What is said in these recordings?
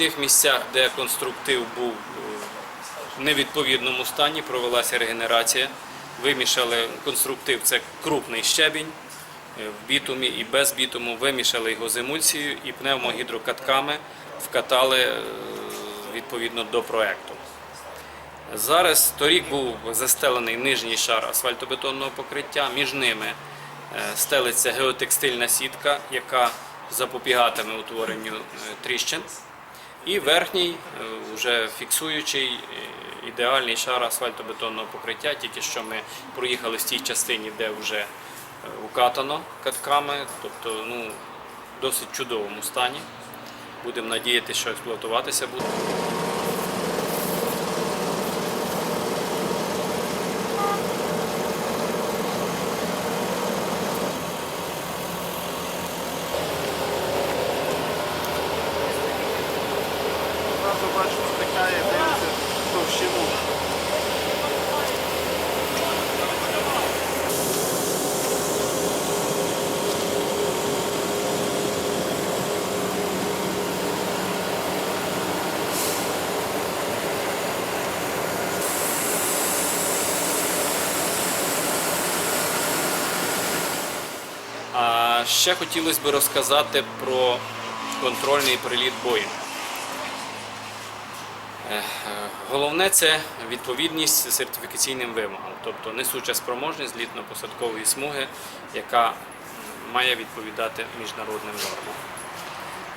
тих місцях, де конструктив був е, в невідповідному стані, провелася регенерація. Вимішали конструктив, це крупний щебінь е, в бітумі і без бітуму, вимішали його з емульсією і пневмогідрокатками вкатали е, відповідно до проекту. Зараз торік був застелений нижній шар асфальтобетонного покриття. Між ними стелиться геотекстильна сітка, яка запобігатиме утворенню тріщин. І верхній, е, вже фіксуючий е, ідеальний шар асфальтобетонного покриття. Тільки що ми проїхали в тій частині, де вже е, укатано катками, тобто ну, в досить чудовому стані. Будемо надіятися, що експлуатуватися буде. Ще хотілося б розказати про контрольний приліт Боїнг. Е, е, Головне це відповідність сертифікаційним вимогам, тобто несуча спроможність злітно-посадкової смуги, яка має відповідати міжнародним нормам.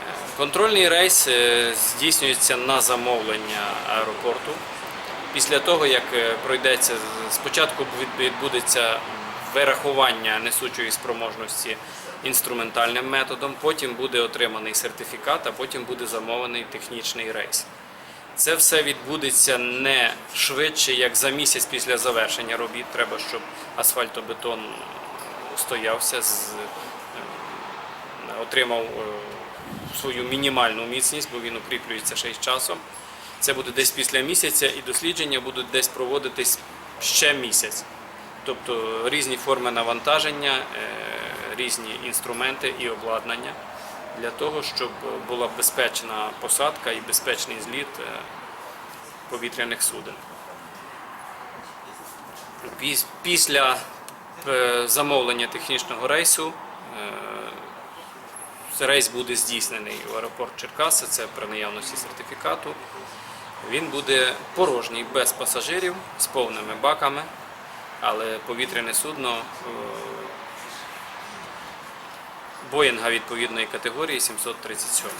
Е, Контрольний рейс здійснюється на замовлення аеропорту. Після того, як пройдеться, спочатку відбудеться вирахування несучої спроможності інструментальним методом, потім буде отриманий сертифікат, а потім буде замовлений технічний рейс. Це все відбудеться не швидше, як за місяць після завершення робіт. Треба, щоб асфальтобетон стоявся, е, отримав е, свою мінімальну міцність, бо він укріплюється ще й з часом. Це буде десь після місяця, і дослідження будуть десь проводитись ще місяць. Тобто різні форми навантаження, е, різні інструменти і обладнання для того, щоб була безпечна посадка і безпечний зліт е, повітряних суден. Після е, замовлення технічного рейсу е, рейс буде здійснений в аеропорт Черкаси, це при наявності сертифікату. Він буде порожній, без пасажирів, з повними баками, але повітряне судно Боїнга відповідної категорії 737.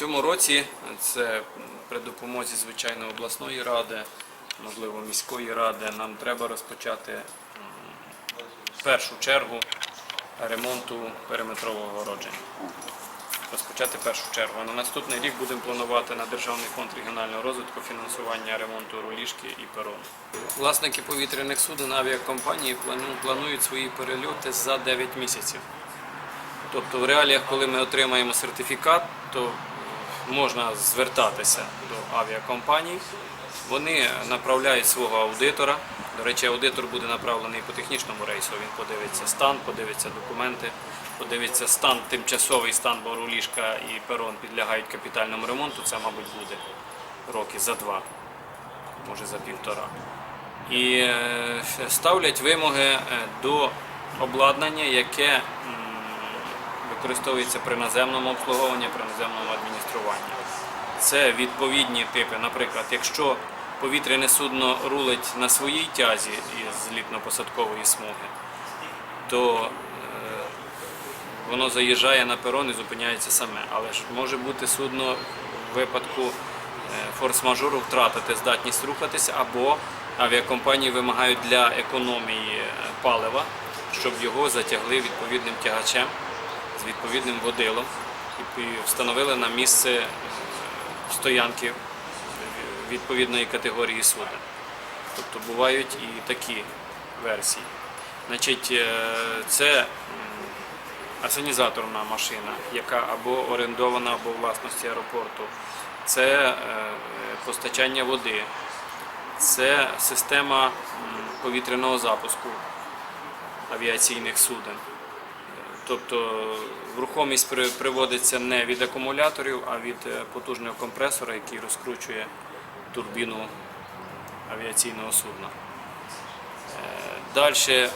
Цьому році це при допомозі звичайно обласної ради, можливо, міської ради, нам треба розпочати в першу чергу ремонту периметрового огородження. Розпочати першу чергу. На наступний рік будемо планувати на Державний фонд регіонального розвитку фінансування ремонту руліжки і перону. Власники повітряних суден авіакомпанії планують свої перельоти за 9 місяців. Тобто в реаліях, коли ми отримаємо сертифікат, то можна звертатися до авіакомпаній. Вони направляють свого аудитора До речі, аудитор буде направлений по технічному рейсу. Він подивиться стан, подивиться документи, подивиться стан, тимчасовий стан, бо руліжка і перон підлягають капітальному ремонту. Це, мабуть, буде роки за два, може за півтора. І е, ставлять вимоги е, до обладнання, яке використовується при наземному обслуговуванні, при наземному адмініструванні. Це відповідні типи. Наприклад, якщо повітряне судно рулить на своїй тязі із злітно-посадкової смуги, то е, воно заїжджає на перон і зупиняється саме. Але ж може бути судно в випадку е, форс-мажору втратити здатність рухатися, або авіакомпанії вимагають для економії е, палива, щоб його затягли відповідним тягачем з відповідним водилом і встановили на місце е, стоянки відповідної категорії суден. Тобто бувають і такі версії. Значить, е, це асенізаторна машина, яка або орендована, або власності аеропорту. Це е, постачання води, це система повітряного запуску авіаційних суден. Тобто рухомість приводиться не від акумуляторів, а від е, потужного компресора, який розкручує турбіну авіаційного судна. Далі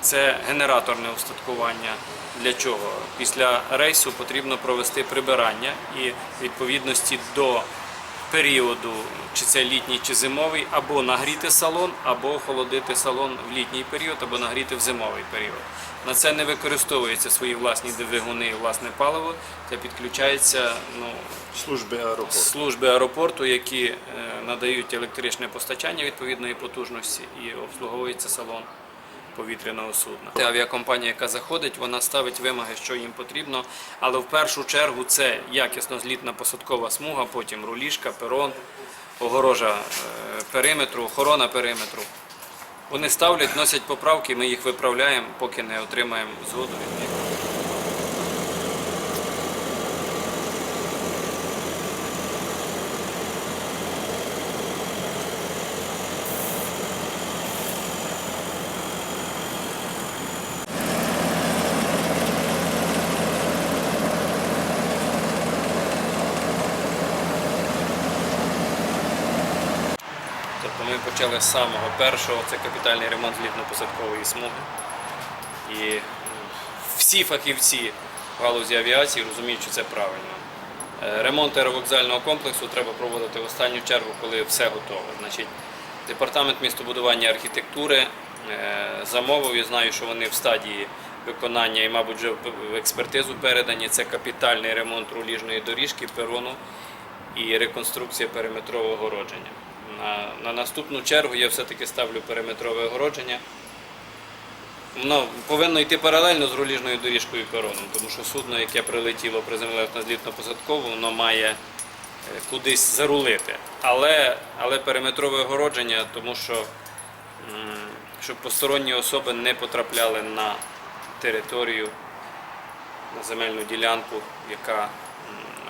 це генераторне устаткування. Для чого? Після рейсу потрібно провести прибирання і відповідності до періоду, чи це літній, чи зимовий, або нагріти салон, або охолодити салон в літній період, або нагріти в зимовий період. На це не використовуються свої власні двигуни і власне паливо, це підключається ну, Служби аеропорту. служби аеропорту, які е, надають електричне постачання відповідної потужності і обслуговується салон повітряного судна. Це авіакомпанія, яка заходить, вона ставить вимоги, що їм потрібно, але в першу чергу це якісно злітна посадкова смуга, потім руліжка, перон, огорожа е, периметру, охорона периметру. Вони ставлять, носять поправки, ми їх виправляємо, поки не отримаємо згоду. Тобто ми почали самого першого, це капітальний ремонт злітно-посадкової смуги. І всі фахівці в галузі авіації розуміють, що це правильно. Е, Ремонт аеровокзального комплексу треба проводити в останню чергу, коли все готове. Значить, департамент містобудування і архітектури е, замовив, я знаю, що вони в стадії виконання і, мабуть, вже в експертизу передані. Це капітальний ремонт руліжної доріжки, перону і реконструкція периметрового огородження. На, на наступну чергу я все-таки ставлю периметрове огородження. Воно повинно йти паралельно з руліжною доріжкою і пероном, тому що судно, яке прилетіло, приземлилось на злітно-посадкову, воно має е, кудись зарулити. Але, але периметрове огородження, тому що щоб посторонні особи не потрапляли на територію, на земельну ділянку, яка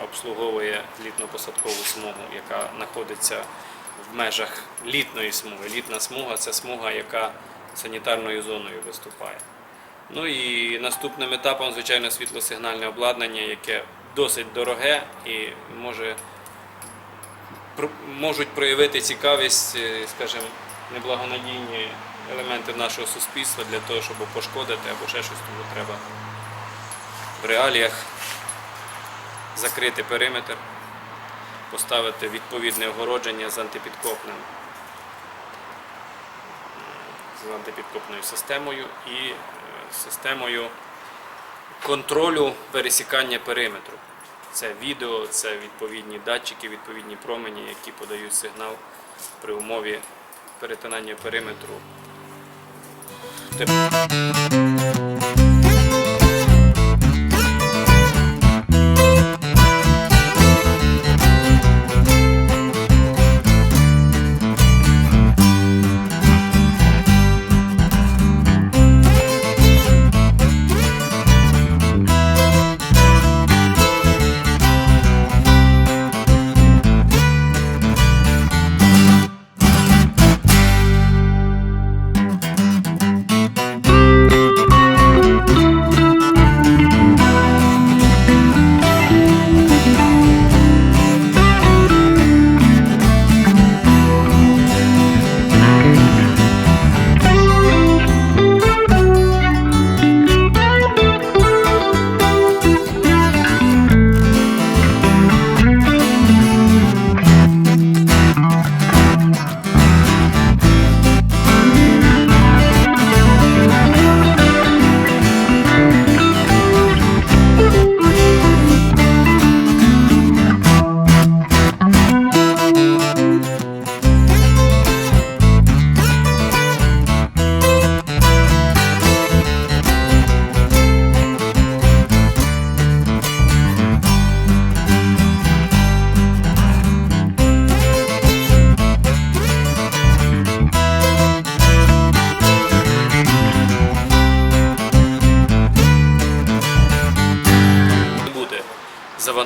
обслуговує літно-посадкову смугу, яка знаходиться в межах літної смуги. Літна смуга це смуга, яка санітарною зоною виступає. Ну і наступним етапом, звичайно, світлосигнальне обладнання, яке досить дороге і може, можуть проявити цікавість, е, скажімо, неблагонадійні елементи нашого суспільства для того, щоб пошкодити або ще щось тому треба в реаліях закрити периметр, поставити відповідне огородження з антипідкопним з антипідкопною системою і е, системою контролю пересікання периметру. Це відео, це відповідні датчики, відповідні промені, які подають сигнал при умові перетинання периметру.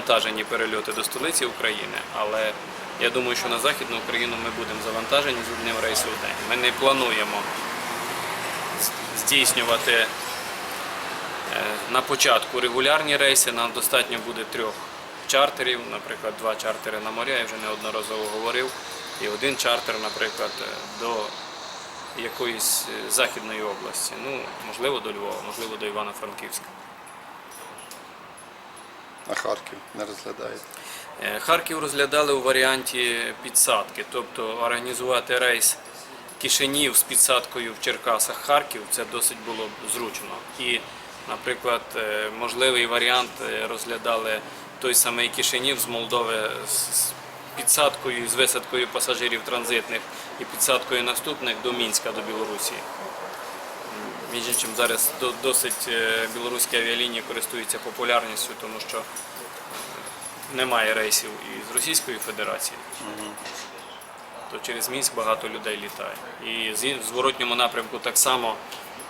Завантажені перельоти до столиці України, але я думаю, що на Західну Україну ми будемо завантажені з одним рейсом в день. Ми не плануємо здійснювати е, на початку регулярні рейси. Нам достатньо буде трьох чартерів, наприклад, два чартери на моря, я вже неодноразово говорив, і один чартер, наприклад, е, до якоїсь е, західної області. Ну, можливо, до Львова, можливо, до Івано-Франківська. А Харків не розглядаєте. Е, Харків розглядали у варіанті підсадки, тобто організувати рейс Кишинів з підсадкою в Черкасах Харків це досить було б зручно. І, наприклад, е, можливий варіант е, розглядали той самий Кишинів з Молдови з підсадкою з висадкою пасажирів транзитних і підсадкою наступних до Мінська, до Білорусі. Між іншим, зараз досить е, білоруські авіалінії користуються популярністю, тому що немає рейсів із Російської Федерації. То через Мінськ багато людей літає. І з в зворотньому напрямку так само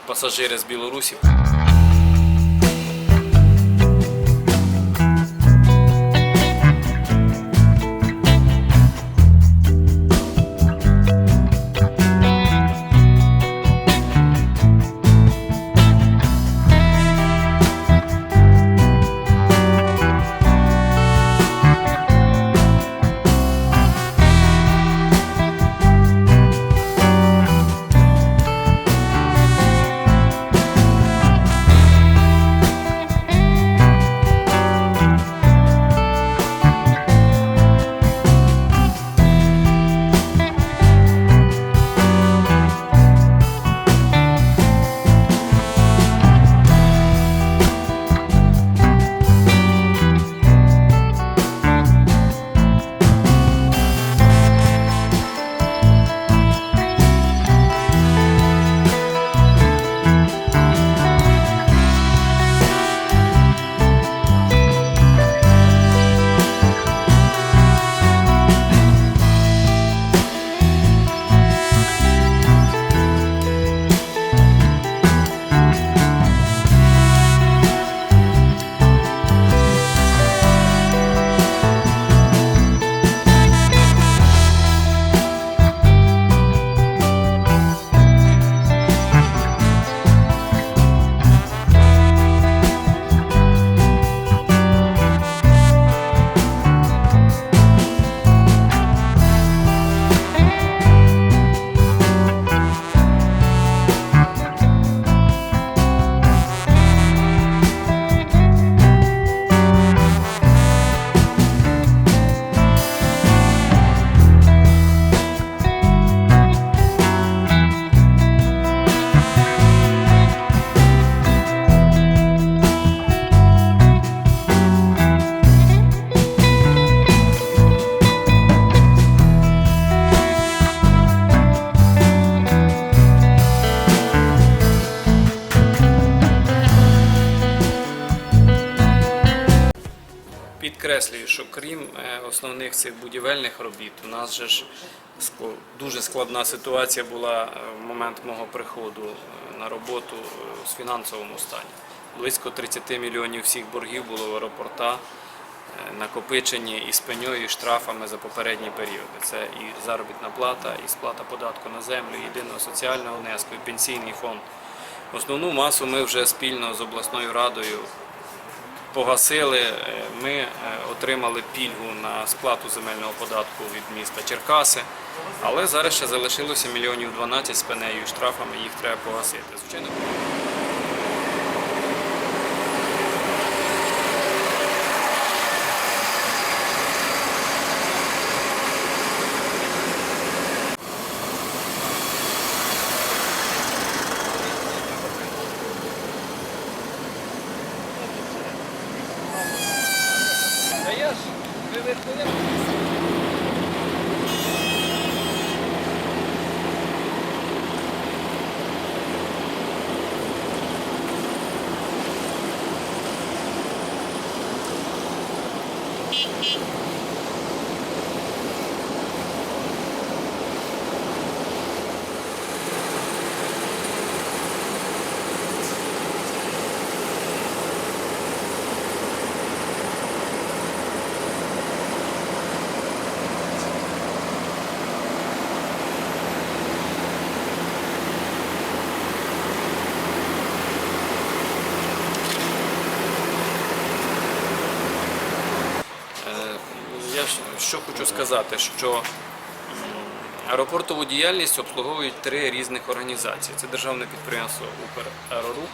пасажири з Білорусі. Підкреслюю, що крім е, основних цих будівельних робіт, у нас же ж дуже складна ситуація була е, в момент мого приходу е, на роботу з фінансовому стані. Близько 30 мільйонів всіх боргів було в аеропорта, накопичені і з пеньою, і штрафами за попередні періоди. Це і заробітна плата, і сплата податку на землю, єдиного соціального внеску, і пенсійний фонд. Основну масу ми вже спільно з обласною радою погасили. Е, Ми е, отримали пільгу на сплату земельного податку від міста Черкаси, але зараз ще залишилося мільйонів 12 з пенею і штрафами, їх треба погасити. Звичайно, що хочу сказати, що аеропортову діяльність обслуговують три різних організації. Це державне підприємство Украерорух,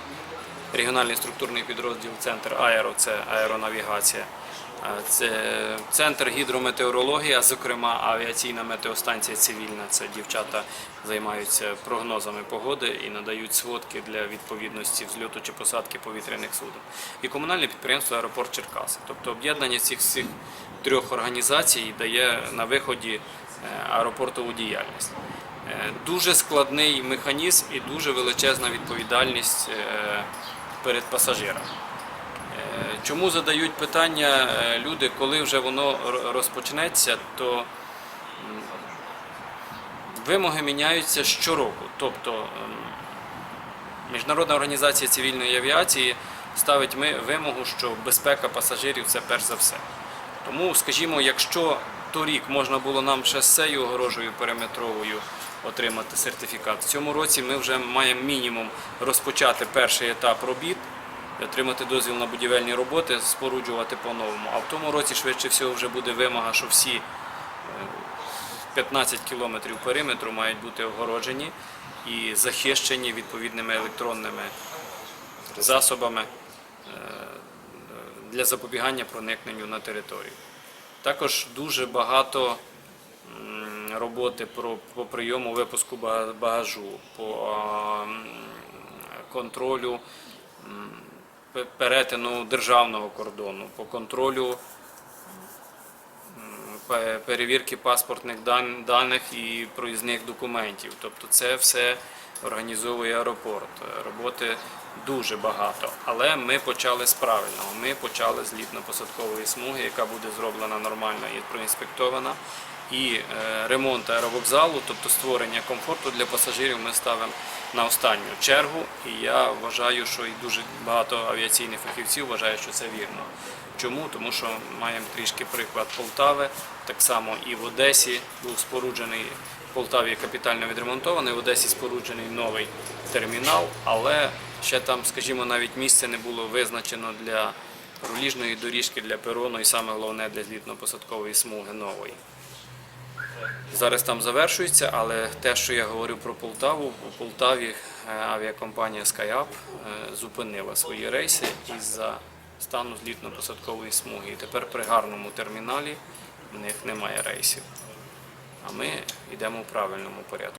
регіональний структурний підрозділ Центр Аеро, це аеронавігація. Це центр гідрометеорології, а зокрема авіаційна метеостанція цивільна. Це дівчата займаються прогнозами погоди і надають сводки для відповідності взльоту чи посадки повітряних суден. І комунальне підприємство Аеропорт Черкаси. Тобто об'єднання цих всіх трьох організацій дає на виході е, аеропортову діяльність. Е, Дуже складний механізм і дуже величезна відповідальність е, перед пасажирами. Чому задають питання люди, коли вже воно розпочнеться, то вимоги міняються щороку. Тобто Міжнародна організація цивільної авіації ставить вимогу, що безпека пасажирів це перш за все. Тому, скажімо, якщо торік можна було нам ще з цією огорожею периметровою отримати сертифікат, в цьому році ми вже маємо мінімум розпочати перший етап робіт, отримати дозвіл на будівельні роботи, споруджувати по-новому. А в тому році швидше всього вже буде вимога, що всі е, 15 кілометрів периметру мають бути огороджені і захищені відповідними електронними засобами е, для запобігання проникненню на територію. Також дуже багато роботи по прийому випуску багажу, по контролю перетину державного кордону, по контролю перевірки паспортних даних і проїзних документів. Тобто це все організовує аеропорт. Роботи дуже багато. Але ми почали з правильного. Ми почали з літно-посадкової смуги, яка буде зроблена нормально і проінспектована. І е, ремонт аеровокзалу, тобто створення комфорту для пасажирів, ми ставимо на останню чергу. І я вважаю, що і дуже багато авіаційних фахівців вважають, що це вірно. Чому? Тому що маємо трішки приклад Полтави. Так само і в Одесі був споруджений в Полтаві капітально відремонтований, в Одесі споруджений новий термінал, але ще там, скажімо, навіть місце не було визначено для руліжної доріжки, для перону і саме головне для злітно-посадкової смуги нової. Зараз там завершується, але те, що я говорив про Полтаву, у Полтаві е, авіакомпанія SkyUp е, зупинила свої рейси із-за стану злітно-посадкової смуги. І тепер при гарному терміналі в них немає рейсів. А ми йдемо в правильному порядку.